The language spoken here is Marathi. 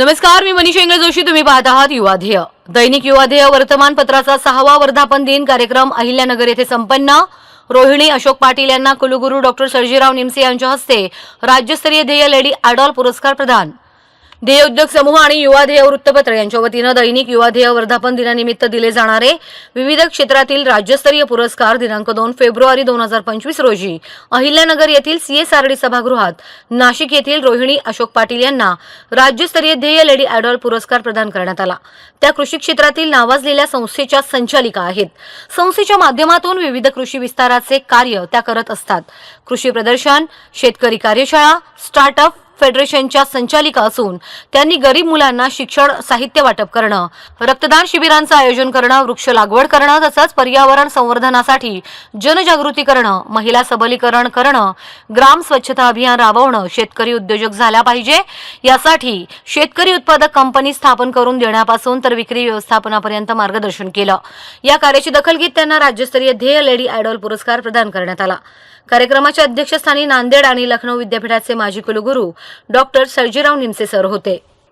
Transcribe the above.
नमस्कार मी मनीषा इंग्रज जोशी. तुम्ही पाहत आहात युवाध्येय दैनिक युवाध्येय वर्तमानपत्राचा सहावा वर्धापन दिन कार्यक्रम अहिल्यानगर येथे संपन्न. रोहिणी अशोक पाटील यांना कुलगुरू डॉक्टर सर्जीराव निमसे यांच्या हस्ते राज्यस्तरीय ध्येय लेडी अॅडॉल पुरस्कार प्रदान. ध्येय उद्योग समूह आणि युवा ध्येय वृत्तपत्र यांच्या वतीनं दैनिक युवा ध्येय वर्धापन दिनानिमित्त दिले जाणारे विविध क्षेत्रातील राज्यस्तरीय पुरस्कार दिनांक दोन फेब्रुवारी दोन हजार पंचवीस रोजी. अहिल्यानगर येथील सीएसआरडी सभागृहात नाशिक येथील रोहिणी अशोक पाटील यांना राज्यस्तरीय ध्येय लेडी आयडॉल पुरस्कार प्रदान करण्यात आला. त्या कृषी क्षेत्रातील नावाजलेल्या संस्थेच्या संचालिका आहेत. संस्थेच्या माध्यमातून विविध कृषी विस्ताराचे कार्य त्या करत असतात. कृषी प्रदर्शन शेतकरी कार्यशाळा स्टार्टअप फेडरेशनच्या संचालिका असून त्यांनी गरीब मुलांना शिक्षण साहित्य वाटप करणं रक्तदान शिबिरांचं आयोजन करणं वृक्ष लागवड करणं तसंच पर्यावरण संवर्धनासाठी जनजागृती करणं महिला सबलीकरण करणं ग्राम स्वच्छता अभियान राबवणं शेतकरी उद्योजक झाला पाहिजे. यासाठी शेतकरी उत्पादक कंपनी स्थापन करून देण्यापासून तर विक्री व्यवस्थापनापर्यंत मार्गदर्शन केलं. या कार्याची दखल घेत त्यांना राज्यस्तरीय ध्येय लेडी आयडॉल पुरस्कार प्रदान करण्यात आला. कार्यक्रमाच्या अध्यक्षस्थानी नांदेड आणि लखनौ विद्यापीठाचे माजी कुलगुरू डॉक्टर सर्जीराव निमसे सर होते.